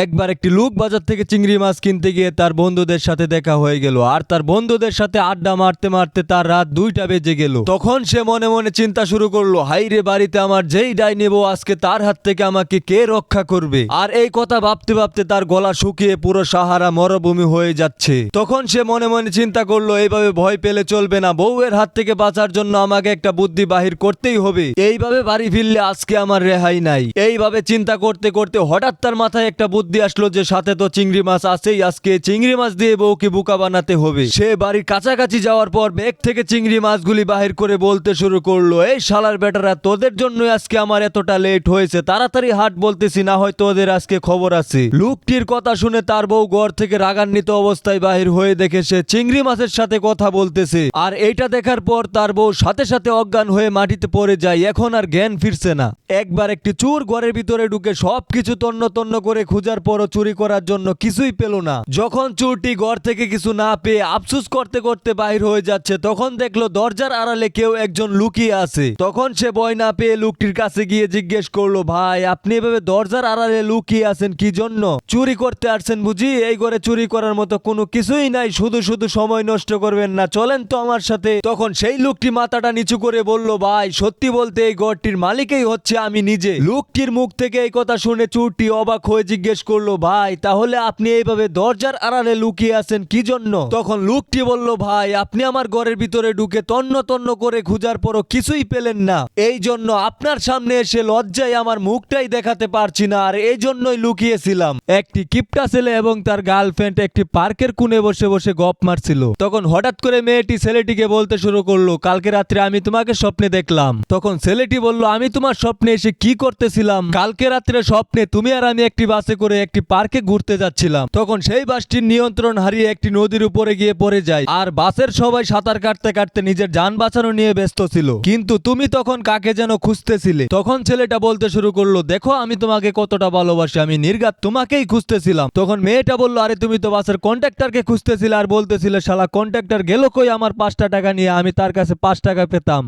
একবার একটি লোক বাজার থেকে চিংড়ি মাছ কিনতে গিয়ে তার বন্ধুদের সাথে দেখা হয়ে গেল, আর তার বন্ধুদের সাথে আড্ডা মারতে মারতে তার রাত দুইটা বেজে গেল। তখন সে মনে মনে চিন্তা শুরু করল হাই রে বাড়িতে আমার যেই ডাই নেব, আজকে তার হাত থেকে আমাকে কে রক্ষা করবে? আর এই কথা ভাবতে ভাবতে তার গলা শুকিয়ে পুরো সাহারা মরুভূমি হয়ে যাচ্ছে। তখন সে মনে মনে চিন্তা করল, এইভাবে ভয় পেলে চলবে না, বউয়ের হাত থেকে বাঁচার জন্য আমাকে একটা বুদ্ধি বাহির করতেই হবে। এইভাবে বাড়ি ফিরলে আজকে আমার রেহাই নাই। এইভাবে চিন্তা করতে করতে হঠাৎ তার মাথায় একটা বুদ্ধি আসলো যে সাথে তো চিংড়ি মাছ আছেই, আজকে চিংড়ি মাছ দিয়ে বউকে বোকা বানাতে হবে। সে বাড়ির কাছাকাছি যাওয়ার পর ব্যাগ থেকে চিংড়ি মাছগুলি বাহির করে বলতে শুরু করল, এই শালার বেটারা, তোদের জন্যই আজকে আমার এতটা লেট হয়েছে। তাড়াতাড়ি হাট বলতেছি, না হয় তোদের আজকে খবর আছে। লোকটির কথা শুনে তার বউ ঘর থেকে রাগান্বিত অবস্থায় বাহির হয়ে দেখে সে চিংড়ি মাছের সাথে কথা বলতেছে। আর এইটা দেখার পর তার বউ সাথে সাথে অজ্ঞান হয়ে মাটিতে পড়ে যায়, এখন আর জ্ঞান ফিরছে না। একবার একটি চোর ঘরের ভিতরে ঢুকে সবকিছু তন্ন তন্ন করে খুঁজার পরও চুরি করার জন্য কিছুই পেল না। যখন চোরটি ঘর থেকে কিছু না পেয়ে আফসুস করতে করতে বাহির হয়ে যাচ্ছে, তখন দেখল দরজার আড়ালে কেউ একজন লুকিয়ে আছে। তখন সে ভয় না পেয়ে লোকটির কাছে গিয়ে জিজ্ঞেস করল, ভাই, আপনি এভাবে দরজার আড়ালে লুকিয়ে আছেন কি জন্য? চুরি করতে আসছেন বুঝি? এই ঘরে চুরি করার মতো কোনো কিছুই নাই, শুধু শুধু সময় নষ্ট করবেন না, চলেন তো আমার সাথে। তখন সেই লোকটি মাথাটা নিচু করে বলল, ভাই, সত্যি বলতে এই ঘরটির মালিকই হচ্ছে আমি নিজে। লোকটির মুখ থেকে এই কথা শুনে চুরটি অবাক হয়ে জিজ্ঞেস করল, ভাই, তাহলে আপনি এইভাবে দরজার আড়ালে লুকিয়ে আছেন কি জন্য? তখন লোকটি বলল, ভাই, আপনি আমার ঘরের ভিতরে ঢুকে তন্ন তন্ন করে খুঁজার পরও কিছুই পেলেন না। এই জন্য আপনার সামনে এসে লজ্জায় আমার মুখটাই দেখাতে পারছি না, আর এই জন্যই লুকিয়েছিলাম। একটি কিপটা ছেলে এবং তার গার্লফ্রেন্ড একটি পার্কের কোণে বসে বসে গপ মারছিল। তখন হঠাৎ করে মেয়েটি ছেলেটিকে বলতে শুরু করল, কালকে রাত্রে আমি তোমাকে স্বপ্নে দেখলাম। তখন ছেলেটি বলল, আমি তোমার স্বপ্নে এসে কি করতেছিলাম? কালকে রাত্রে স্বপ্নে তুমি আর আমি একটি বাসে করে একটি পার্কে ঘুরতে যাচ্ছিলাম। তখন সেই বাসটির নিয়ন্ত্রণ হারিয়ে একটি নদীর উপরে গিয়ে পড়ে যায়। আর বাসের সবাই সাঁতার কাটতে কাটতে নিজের যান বাঁচানো নিয়ে ব্যস্ত ছিল। কিন্তু তুমি তখন কাকে যেন খুঁজতেছিলে? তখন ছেলেটা বলতে শুরু করল, দেখো, আমি তোমাকে কতটা ভালোবাসি, আমি নির্গাত তোমাকেই খুঁজতেছিলাম। তখন মেয়েটা বলল, আরে, তুমি তো বাসের কন্ট্রাক্টরকে খুঁজতেছিলে আর বলতেছিলে, শালা কন্ট্রাক্টর গেল কই আমার পাঁচটা টাকা নিয়ে, আমি তার কাছে পাঁচ টাকা পেতাম।